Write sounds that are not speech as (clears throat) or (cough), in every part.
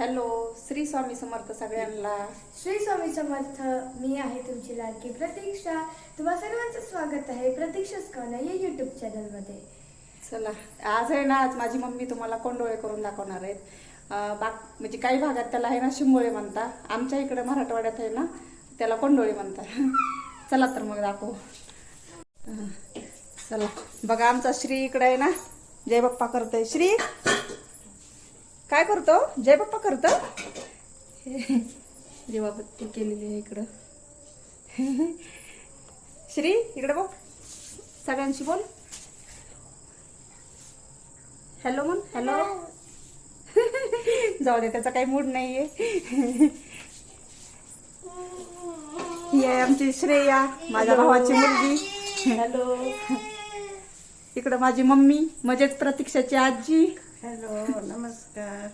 Hello Shri Swami समर्थ सगळ्यांना. श्री स्वामी समर्थ मी आहे तुमची लाडकी प्रतीक्षा. तुम्हा सर्वांचं स्वागत आहे प्रतीक्षाच कवना या युट्यूब चॅनलमध्ये चला आज आहे ना आज माझी मम्मी तुम्हाला कोंडोळे करून दाखवणार आहेत. बाक म्हणजे काही भागात त्याला आहे ना शिंगोळे म्हणता. आमच्या इकडे मराठवाड्यात आहे ना त्याला कोंडोळे म्हणतात. चला तर मग दाखवू. चला. बघा आमचा श्री इकडे आहे ना जय बाप्पा करतोय. श्री! काय करतो? जय बाप्पा करतो? देवाबत्ती केलेली आहे इकडं. श्री इकडे बघ. सगळ्यांशी बोल. हॅलो म्हण हॅलो जाऊ दे त्याचा काही मूड नाहीये. ही आहे आमची श्रेया माझ्या भावाची मुलगी. हॅलो इकडं माझी मम्मी मजेत प्रतीक्षाची आजी. हॅलो नमस्कार.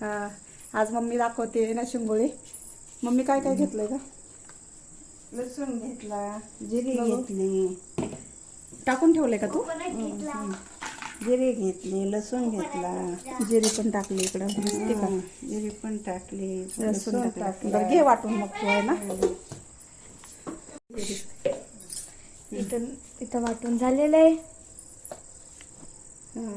हा, आज मम्मी दाखवते ना शिंगोळे. मम्मी काय काय घेतलंय का लसूण घेतला जिरे. घेतली. टाकून ठेवलंय का तू? जिरे घेतले लसूण घेतला. जिरे पण टाकले इकडं. दिसते का? हा, जिरे पण टाकले लसूण लसूण टाकलं. टाकला. बरं घे वाटून मग तू आहे ना? इथं इथं वाटून झालेलं आहे. हा.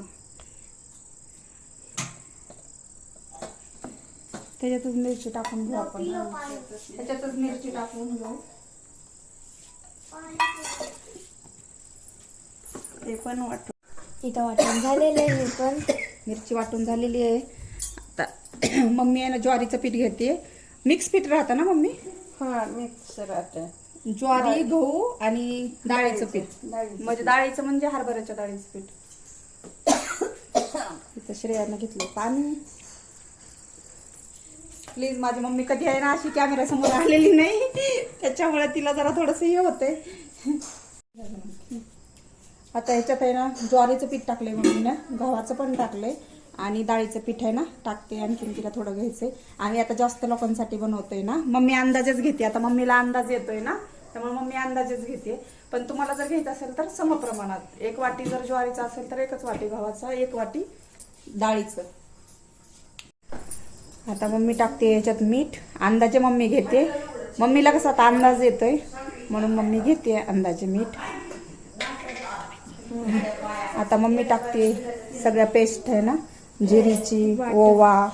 त्याच्यातच मिरची टाकून घेऊ आपण. त्याच्यातच मिरची टाकून घेऊ. ते पण वाटून इथं वाटून झालेलं आहे हे पण. मिरची वाटून झालेली आहे. आता (clears throat) मम्मी आहे ना ज्वारीचं पीठ घेते. मिक्स पीठ राहतं ना मम्मी? हा मिक्स राहतं. ज्वारी गहू आणि डाळीचं पीठ. म्हणजे डाळीचं म्हणजे हरभऱ्याच्या डाळीचं पीठ. (coughs) इथं श्रेयानं घेतलं पाणी. प्लीज माझी मम्मी कधी आहे ना अशी कॅमेरा समोर आलेली नाही. त्याच्यामुळे तिला जरा थोडस हे होते आता ह्याच्यात आहे ना ज्वारीचं पीठ टाकलंय मम्मीनं. गव्हाचं पण टाकलंय. आणि डाळीचं पीठ आहे ना टाकते आणखीन तिला थोडं घ्यायचंय. आणि आता जास्त लोकांसाठी बनवतोय ना मम्मी अंदाजेच घेते. आता मम्मीला अंदाज येतोय ना त्यामुळे मम्मी अंदाजेच घेते. पण तुम्हाला जर घ्यायचं असेल तर समप्रमाणात एक वाटी जर ज्वारीचं असेल तर एकच वाटी गव्हाचा एक वाटी डाळीचं. आता मम्मी टाकते याच्यात मीठ. अंदाजे मम्मी घेते. मम्मीला कसा आता अंदाज येतोय. म्हणून मम्मी घेते अंदाजे मीठ. आता मम्मी टाकते सगळ्या पेस्ट आहे ना? जिरीची ओवा.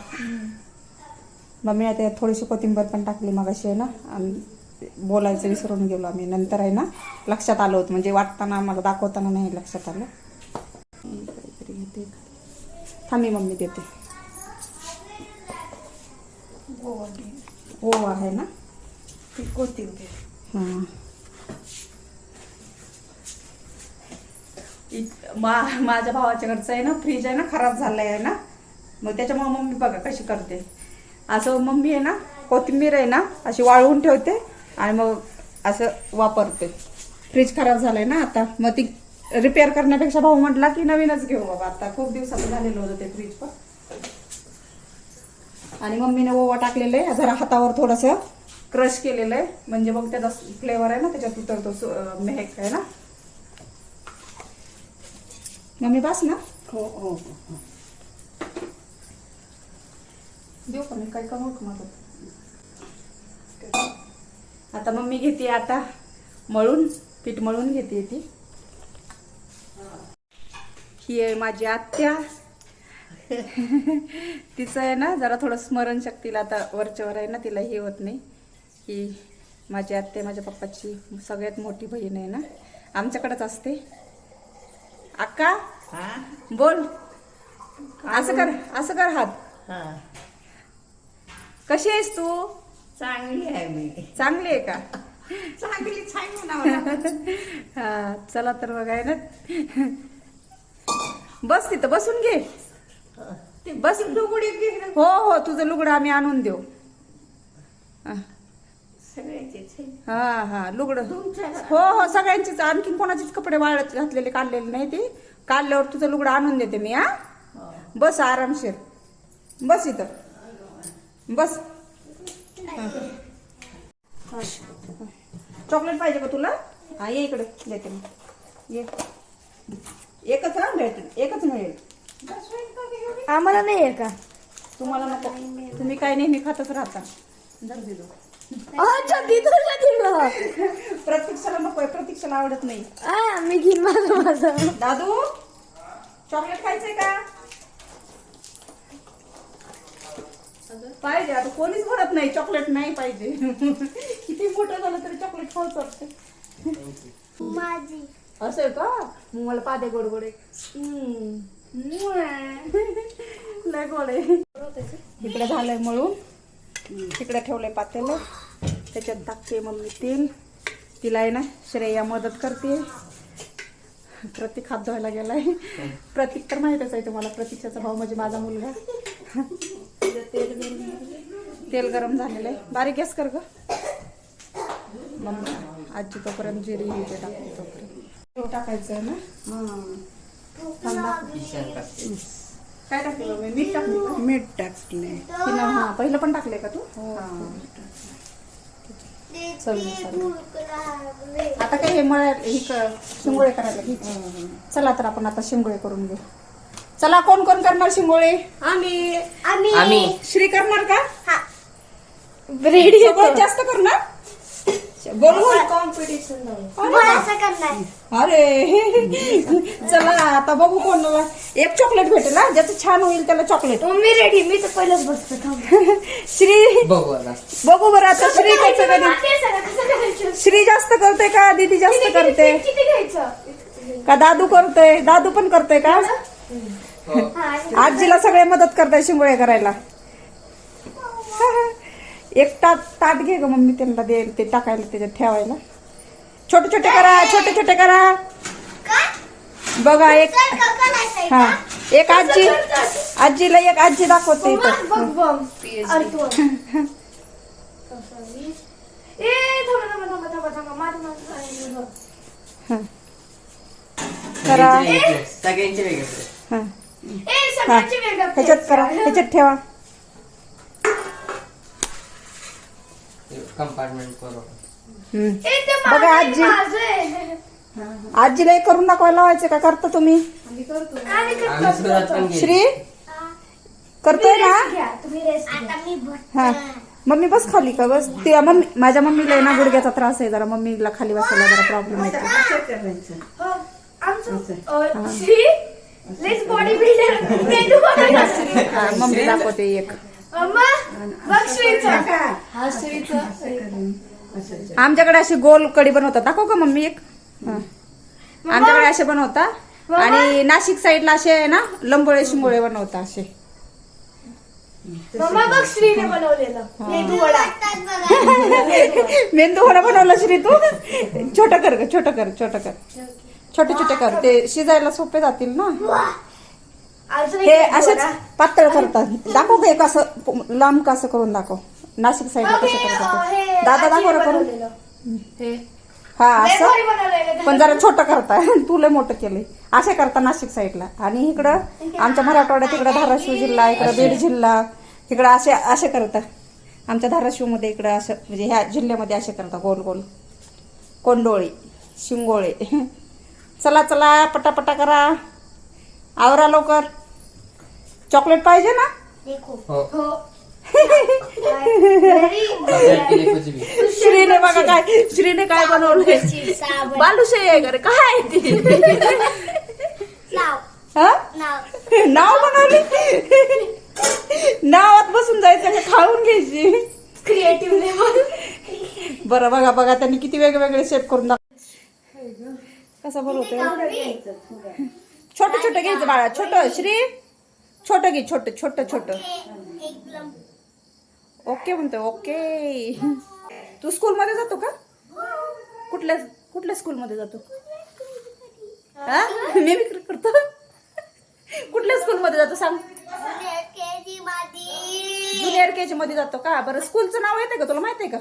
मम्मी आता थोडीशी कोथिंबीर पण टाकली मग अशी आहे ना? आणि बोलायचं विसरून गेलो आम्ही. नंतर आहे ना? लक्षात आलं होतं. म्हणजे वाटताना मला दाखवताना नाही लक्षात आलं. काहीतरी घेते. थांबी मम्मी देते. ओवा आहे ना? ती कोथिंबीर. हां. इत- मा माझ्या भावाच्या घरचं आहे ना फ्रीज आहे ना खराब झालंय आहे ना. मग त्याच्यामुळे मम्मी बघा कशी करते. असं मम्मी आहे ना कोथिंबीर आहे ना अशी वाळवून ठेवते आणि मग असं वापरते. फ्रीज खराब झालंय ना आता. मग ती रिपेअर करण्यापेक्षा भाऊ म्हटला की नवीनच घेऊ बाबा. आता खूप दिवसाचं झालेलं होतं ते फ्रीज पण. आणि मम्मीने ओवा टाकलेलं आहे. जरा हातावर थोडस क्रश केलेलं आहे. म्हणजे मग त्याचा फ्लेवर आहे ना त्याच्यात उतरतो मेहक आहे ना? मम्मी बस ना? हो हो हो हो. देऊ का मी? काय कमवू का माझं आता मम्मी घेते आता मळून पीठ मळून घेते ती. ही आहे माझी आत्या. (laughs) तिचं आहे ना जरा थोडं स्मरणशक्तीला आता वरच्यावर आहे ना तिला हे होत नाही. ही माझी आत्या माझ्या पप्पाची सगळ्यात मोठी बहीण आहे ना. आमच्याकडेच असते. अक्का हा? बोल. असं कर असं कर हात. हा. कशी आहेस तू? चांगली आहे मी. चांगली आहे का? (laughs) चांगली (laughs) हा चला तर बघाय ना बस तिथं बसून घे. बस लुगडी हो हो तुझं लुगडं आम्ही आणून देऊ. हा. हा हा लुगडं. हो हो सगळ्यांचीच. आणखीन कोणाचीच कपडे वाळत घातलेले काढलेले नाही ते. काढल्यावर तुझं लुगडं आणून देते मी हा. हो. बस आरामशीर. बस इथं. बस. चॉकलेट पाहिजे का तुला? हा ये इकडे. देते मी. ये. एकच हा भेटेल एकच मिळेल. आम्हाला नाही आहे का? तुम्हाला नको. तुम्ही काय नेहमी खातच राहता. जर दिलो अच्छा दिदूला दिलं प्रतीक्षाला नकोय प्रतीक्षाला आवडत नाही. आ, मी घेईन माझं माझं. दादू चॉकलेट खायचंय का? पाहिजे आता कोणीच म्हणत नाही चॉकलेट नाही पाहिजे. किती मोठं झालं तरी चॉकलेट खाऊच वाटतं माझी. असं का? मग मला पादे गोड गोड. लय गोड आहे. इकडे झालंय मळून. तिकडे ठेवलंय पातेल. त्याच्यात टाकते मम्मी तेल. तिला आहे ना श्रेया मदत करते. प्रतीक हात धुवायला गेलाय. प्रतीक तर माहितच आहे तुम्हाला प्रतीक्षाचा भाऊ म्हणजे माझा मुलगा. तेल गरम तेल गरम झालेलं आहे. बारीक गॅस कर ग. मम्मी आजी तोपर्यंत जिरी ते टाकते तोपर्यंत. टाकायचं आहे ना? काय टाकले मम्मी मीठ टाकले का मीठ टाकले तिनं हा पहिलं पण टाकलंय का तू? हा. आता काय हे मळ्या हे क- शिंगोळे करायला चला तर आपण आता शिंगोळे करून घेऊ चला कोण कोण करणार शिंगोळे आम्ही आम्ही श्री करणार का रेडी सगळ्यात जास्त करणार? कॉम्पिटिशन अरे चला आता बघू कोण एक चॉकलेट भेटेल हा? ज्याचं छान होईल त्याला चॉकलेट मी रेडी मी तर पहिलंच बसतो. (laughs) श्री बघू बरं आता श्री कसं? श्री जास्त करते का? दीदी जास्त करते. किती- किती घ्यायचं? का दादू करतोय? दादू पण करतोय का? हो. हा, आजीला सगळे मदत करताय शिंगोळे करायला. एक ताट ताट घे ग मम्मी त्यांना दे ते टाकायला त्याच्यात ठेवायला. छोटे छोटे करा छोटे छोटे करा. बघा एक हा एक आजी आजीला एक आजी दाखवते बघ इथं बघ अर्थवन. (laughs) ए थांबा थांबा थांबा थांबा थांबा माझं माझं हा. करा सगळ्यांचे वेगळे सगळ्यांचे वेगळे हा ए हा सगळ्यांचे वेगळं ह्याच्यात करा ह्याच्यात ठेवा कंपार्टमेंट हम्म. बघा, आजी. आजीला हे करून दाखवायला लावायचं का? करता तुम्ही? आम्ही करतो, आम्ही करतो, सुरुवात करतो. पण केली. श्री करतोय ना. हा. मम्मी बस खाली का? बस. ते मम्मी माझ्या मम्मीला आहे ना गुडघ्याचा त्रास आहे. जरा मम्मीला खाली बसायला जरा प्रॉब्लेम येतो. असं करायचं. हो, आमचं अ, श्री लेट्स बॉडी बिल्डर मेंदू. हा, मम्मी दाखवते एक. असं आमच्याकडे अशी गोल कडी बनवतात. दाखव का मम्मी एक. आमच्याकडे असे बनवतात आणि नाशिक साईडला असे आहे ना लंबोळे शिंगोळे बनवतात असे. मेंदू वडा. बनवला श्री तू? छोट कर छोट कर छोट कर. छोटे छोटे कर. ते शिजायला सोपे जातील ना. हे असेच. पातळ करतात. दाखव का एक असं लांब कसं करून दाखव. नाशिक साईडला कसं हे ते. दादा दाखव करून. हा. असं. पण जरा छोटं करता (laughs) तू लय मोठं केलंय. असे करता नाशिक साईडला आणि इकडं आमच्या मराठवाड्यात इकडं धाराशिव जिल्हा इकडं बीड जिल्हा इकडं असे असे करतात आमच्या धाराशिवमध्ये इकडं असं म्हणजे ह्या जिल्ह्यामध्ये असे करतात गोल गोल. कोंडोळी शिंगोळे. (laughs) चला चला पटापटा करा. आवरा लवकर. चॉकलेट पाहिजे ना? हो. हो. (laughs) श्रीने बघा काय श्रीने काय बनवलंय. बालुशाही आहे का रे? काय आहे ती? हा? नाव. बनवली? नावात बसून जायचं का? खाऊन घ्यायची. क्रिएटिव्ह लेवल बरं बघा बघा त्यांनी किती वेगवेगळे शेप करून दाख कसं बनवतोय? छोट छोट घ्यायचं बाळा. छोट श्री. छोट घे छोट छोट छोट. ओके म्हणतोय ओके तू स्कूल मध्ये जातो का? कुठल्या कुठल्या स्कूल मध्ये जातो? हा? मी विक्री करतो. कुठल्या स्कूल मध्ये जातो सांग? ज्युनियर के जी मध्ये जातो का? बरं स्कूलचं नाव येते का? तुला माहिती आहे का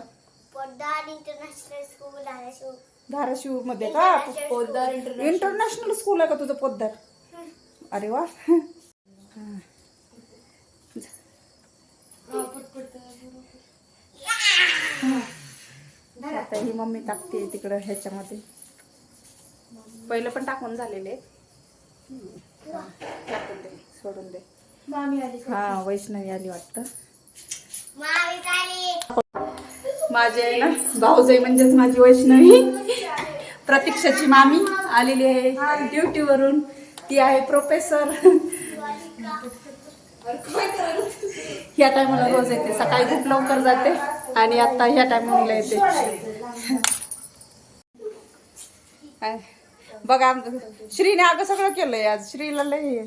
इंटरनॅशनल स्कूल धाराशिवमध्ये का पोद्दार इंटरनॅशनल स्कूल आहे का तुझं पोद्दार अरे वा. आता ही मम्मी टाकते तिकडं ह्याच्यामध्ये. पहिलं पण टाकून झालेले. टाकून दे सोडून दे. हा वैष्णवी आली वाटतं. माझे आहे ना भाऊजाई म्हणजेच माझी वैष्णवी. प्रतीक्षाची मामी आलेली आहे ड्युटीवरून. ती आहे प्रोफेसर. ह्या टायमाला रोज येते. सकाळी खूप लवकर जाते आणि आता ह्या टायमिंगला येते? बघा आम- श्रीने अगं सगळं केलंय आज. श्रीला लय.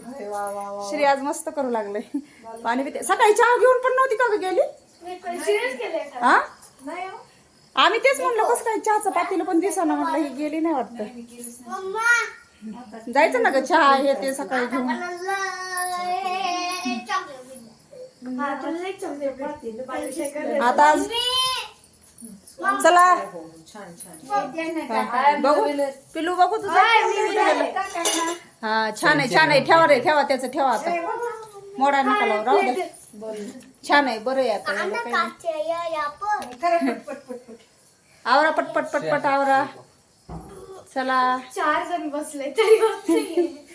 श्री आज मस्त करू लागलंय पाणी पिते. सकाळी चहा घेऊन पण नव्हती का गेली? हो. आम्ही तेच म्हणलं कसं काय चहाचं पातीला पण दिसाना? म्हटलं ही गेली नाही वाटतं. मम्मा! जायचं ना ग चहा हे ते सकाळी घेऊन. हा आता चला. बघू. पिलू बघू तुझं हा छान आहे छान आहे. ठेवा रे ठेवा त्याचं ठेवा आता. मोडा नका लावू. राहू दे. छान आहे बरं आहे आता. काही नाही. या या पण (laughs) आवरा पटपट पटपट आवरा. चला. चार जण बसले तरी होत नाहीये.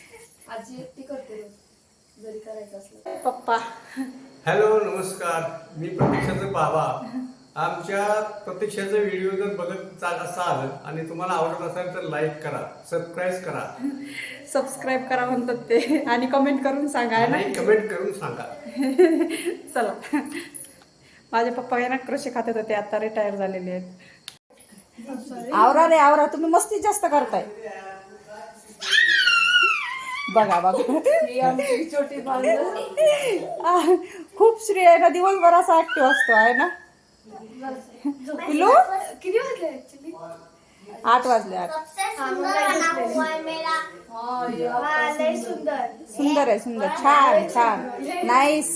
आजी एकटी करते रोज, जरी करायचं असलं. पप्पा. हॅलो नमस्कार. मी प्रतीक्षाचा बाबा. आमच्या प्रतीक्षाचा व्हिडिओ जर बघत चा- असाल आणि तुम्हाला आवडत असेल तर लाईक करा सबस्क्राईब करा. (laughs) सबस्क्राईब करा म्हणतात ते. आणि कमेंट करून सांगा है ना? आणि कमेंट करून सांगा. (laughs) चला. माझे पप्पा आहे ना कृषी खात्यात होते आता रिटायर झालेले आहेत. आवरा रे आवरा तुम्ही मस्ती जास्त करताय. बघा बघा. खूप श्री आहे ना दिवसभर असा ऍक्टिव्ह असतो आहे ना? पिलू किती वाजले आठ वाजले आठ. सबसे सुंदर है हा आहे सुंदर. छान छान. नाईस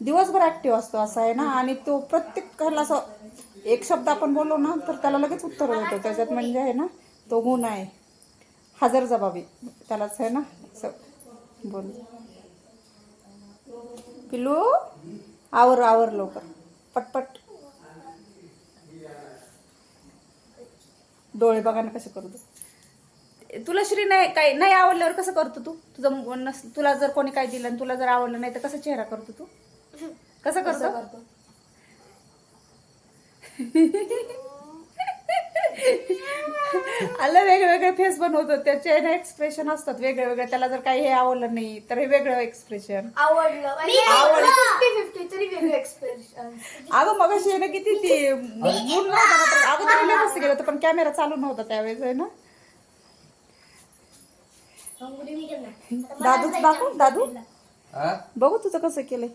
दिवसभर ऍक्टिव्ह असतो असं आहे ना? आणि तो प्रत्येक ह्याला असं एक शब्द आपण बोललो ना तर त्याला लगेच उत्तर देतो त्याच्यात म्हणजे आहे ना तो गुण आहे. हजर जबाबी. त्यालाच आहे ना असं बोल. पिलू आवर आवर लवकर. पटपट. डोळे बघा ना कसे करतो? तुला श्री नाही काही नाही आवडल्यावर कसं करतो तू? तुझं नस तुला जर कोणी काय दिलं आणि तुला जर आवडलं नाही तर कसं चेहरा करतो तू? (laughs) कसं करतो? (laughs) आलं वेगवेगळे फेस बनवतो त्याचे ना एक्सप्रेशन असतात वेगळे वेगळे त्याला जर काही हे आवडलं नाही तर हे वेगळं एक्सप्रेशन आवडलं. आवडलं. फिफ्टी फिफ्टी तरी वेगळं एक्सप्रेशन अगं मग अशी आहे ना किती ती मूड नव्हता ना तर अगं तरी लय मस्त गेलं होतं पण कॅमेरा चालू नव्हता त्यावेळेस आहे ना? दादू दाखव दादू. हा? बघू तुझं कसं केलंय.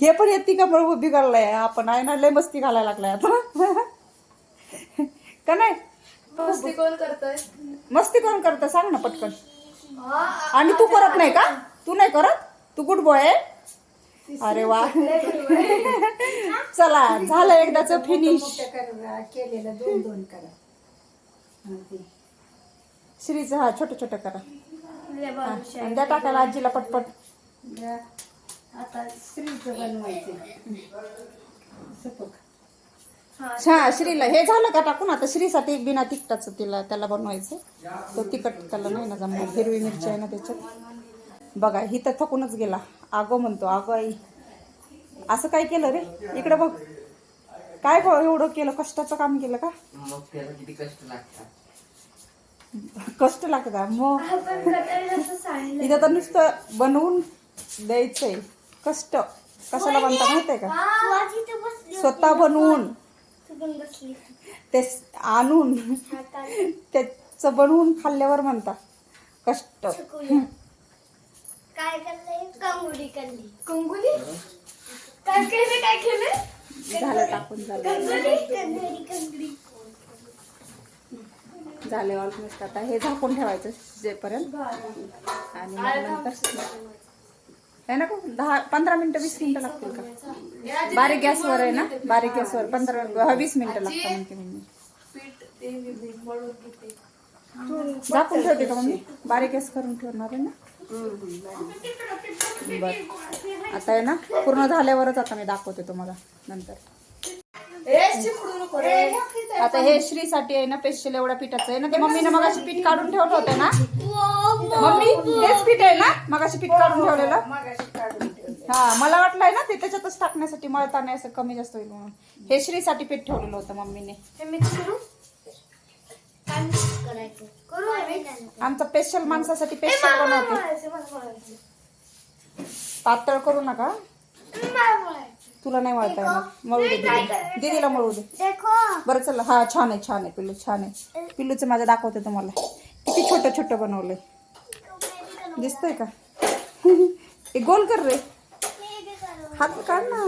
हे पण येते का बरोबर बिघडलाय आपण आहे ना लय मस्ती घालायला लागलाय आता. का नाही? मस्ती कोण करतोय? मस्ती कोण करतं सांग ना पटकन. आणि तू करत नाही का? तू नाही करत? तू गुड बॉय आहे. अरे वा. चला झालं एकदाच फिनिश केलेलं दोन दोन करा. ते. श्रीचं हा छोटं छोटं करा द्या टाकायला आजीला पटपट. द्या. आता स्त्रीचं बनवायचं सपक हा श्रीला हे झालं का टाकून? आता श्रीसाठी बिना तिखटाचं तिला त्याला बनवायचं तो तिखट त्याला नाही ना जमणार. हिरवी मिरची आहे ना त्याच्यात. बघा ही तर थकूनच गेला. आगो म्हणतो आगो आई. असं काय केलं रे? इकडे बघ. काय एवढं केलं? कष्टाचं काम केलं का? मग त्याला किती कष्ट लागतात? कष्ट लागतात. मग इथं तर नुसतं बनवून द्यायचंय. कष्ट. कशाला बनता का? माझी तर बसली स्वतः बनवून. तू आणून. त्याचं बनवून खाल्ल्यावर म्हणता. कष्ट. काय करली कंगुली काय केलं काय केलं? झालं टाकून झालं. झाले ऑलमोस्ट आता. हे झाकून ठेवायचं शिजेपर्यंत. आणि नंतर आहे ना दहा पंधरा मिनिटं वीस मिनिटं लागतील का? बारीक गॅसवर आहे ना? बारीक गॅसवर पंधरा वीस मिनिटं लागतात म्हणते मम्मी पीठ मी. झाकून ठेवते का मम्मी? बारीक गॅस करून ठेवणार आहे ना? बर. आता आहे ना? पूर्ण झाल्यावरच आता मी दाखवते तुम्हाला नंतर. आता हे श्रीसाठी आहे ना स्पेशल एवढ्या पिठाचं आहे ना ते मम्मीने मगाशी पीठ काढून ठेवलं होतं ना. मम्मी. हेच पीठ आहे ना मगाशी पीठ काढून ठेवलेलं. मगाशी काढून ठेवलं हा मला वाटलंय ना ते त्याच्यातच टाकण्यासाठी मळताना असं कमी जास्त होईल म्हणून. हे श्रीसाठी पीठ ठेवलेलं होतं मम्मीने. हे आमचा स्पेशल माणसासाठी स्पेशल मला बनवते. पातळ करू नका. तुला नाही मळता येणार मळू दे दीदी. दीदीला. मळू दे. देखो. बरं चला हा छान आहे छान आहे पिल्लू छान आहे. पिल्लूचं माझं दाखवते तुम्हाला. किती छोटं छोटं बनवलंय. दिसतंय का? (laughs) हे गोल कर रे. हात काढ ना.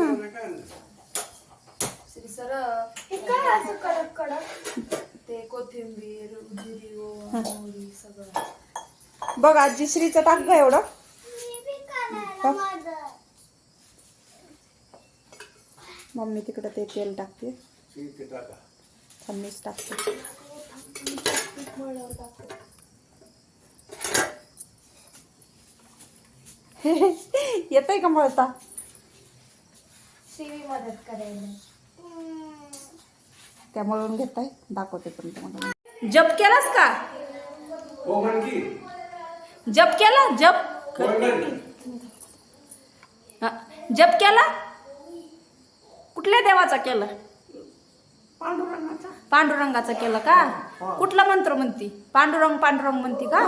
हे काय असं कडक कडक ते कोथिंबीर जिरी मोहरी सगळं बघ. आजी श्रीचं टाक ग एवढं मम्मी तिकडं ते तेल टाकते. थंडीच टाकते. येतंय का मळता? शिवी मदत करायला त्या मळून घेताय. दाखवते पण तुम्हाला. जप केलास का? हो जप केला? जप. हा, जप केला? कुठल्या देवाचा केला? पांडुरंगाचा. पांडुरंगाचा केला का? कुठला मंत्र म्हणती? पांडुरंग पांडुरंग म्हणती का?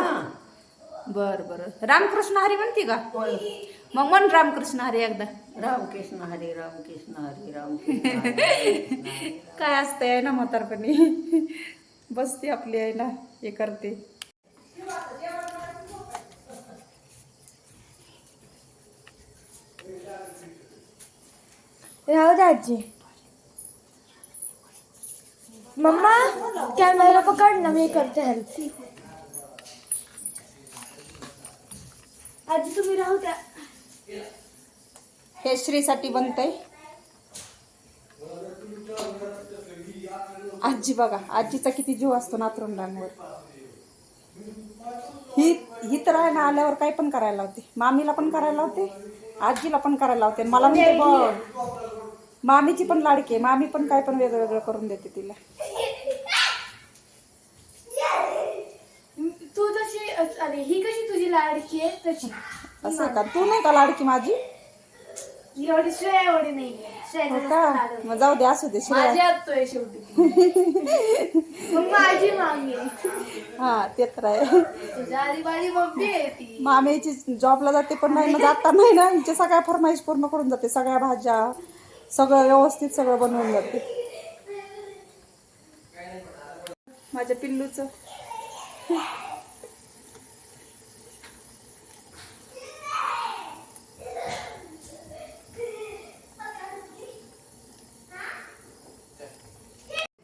बर बर. रामकृष्ण हरी म्हणती का? मग म्हण रामकृष्ण हरी एकदा. रामकृष्ण हरी रामकृष्ण हरी हरी (laughs) काय असतंय आहे ना म्हातारपणी? बसते आपली आहे ना हे करते. राहू दे आजी. मम्मा कॅमेरा पकड ना मी करते हेल्प आजी तुम्ही राहू द्या. हे श्रीसाठी बनतंय. आजी बघा आजीचा किती जीव असतो नातरुंडांवर ही ही तर आहे ना आल्यावर काय पण करायला लावते. मामीला पण करायला लावते आजीला पण करायला आणि मला म्हणते बघ. मामीची पण लाडकी आहे. मामी पण काय पण वेगळं वेगळं करून देते तिला. तू तशी अरे ही कशी तुझी लाडकी आहे? तशी. असं आहे का? तू नाही का लाडकी माझी? एवढी श्रेया एवढी नाही हो का? मग जाऊ दे असू दे श्रेया. माझी आत्तोय शेवटी. मग माझी मामी आहे. हा ते तर आहे. तुझ्या आधी माझी मम्मी आहे ती. मामेची जॉबला जाते पण नाही ना जाता नाही ना. हिचे सगळ्या फरमाईश पूर्ण करून जाते सगळ्या भाज्या. सगळं व्यवस्थित सगळं बनवून जाते माझ्या पिल्लूच.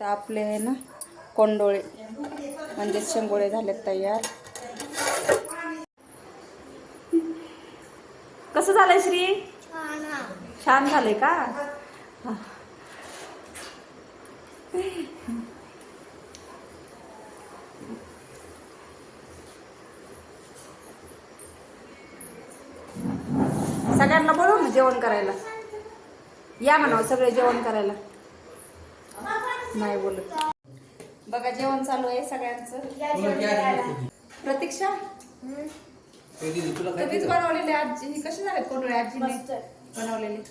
आपले आहे ना कोंडोळे. म्हणजे शेंगोळे झालेत तयार. कसं झालंय श्री? छान झालंय का. सगळ्यांना बोलव ना जेवण करायला. या म्हणावं सगळे जेवण करायला. नाही बोलत. बघा जेवण चालू आहे सगळ्यांचं. प्रतीक्षा तुम्हीच बनवलेले आजी. हे कसे झाले कोंडोळे आजीने बनवलेले?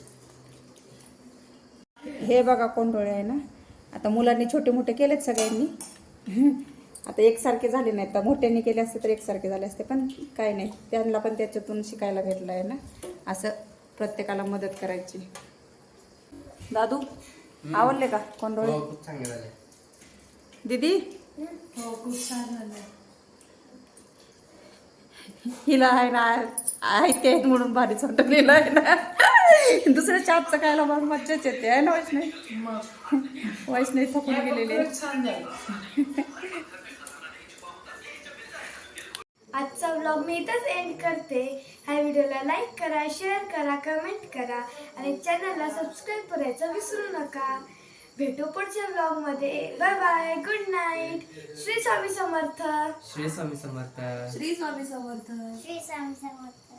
हे बघा कोंडोळे आहे ना. आता मुलांनी छोटे मोठे केलेत सगळ्यांनी. आता एकसारखे झाले नाहीत. तर मोठ्यांनी केले असते तर एकसारखे झाले असते. पण काय नाही. त्यांना पण त्याच्यातून शिकायला भेटलं आहे ना. असं प्रत्येकाला मदत करायची. दादू आवडले का कोंडोळे? हो, खूप चांगले झाले. दीदी? हो खूप छान झालं. हिला आहे ना ऐकते आहेत म्हणून भारीच वाटलेलं आहे ना. (laughs) दुसऱ्या हातचं खायला मग मज्जाच येते आहे ना वैष्णवी? वैष्णवी थकून गेलेली (laughs) आजचा व्लॉग मी इथंच एंड करते. ह्या व्हिडिओला लाईक करा शेअर करा कमेंट करा आणि चॅनलला सबस्क्राईब करायचं विसरू नका. भेटू पुढच्या व्लॉगमध्ये bye bye good night Shri Swami Samarth. Shri Swami Samarth. Shri Swami Samarth. Shri Swami Samarth.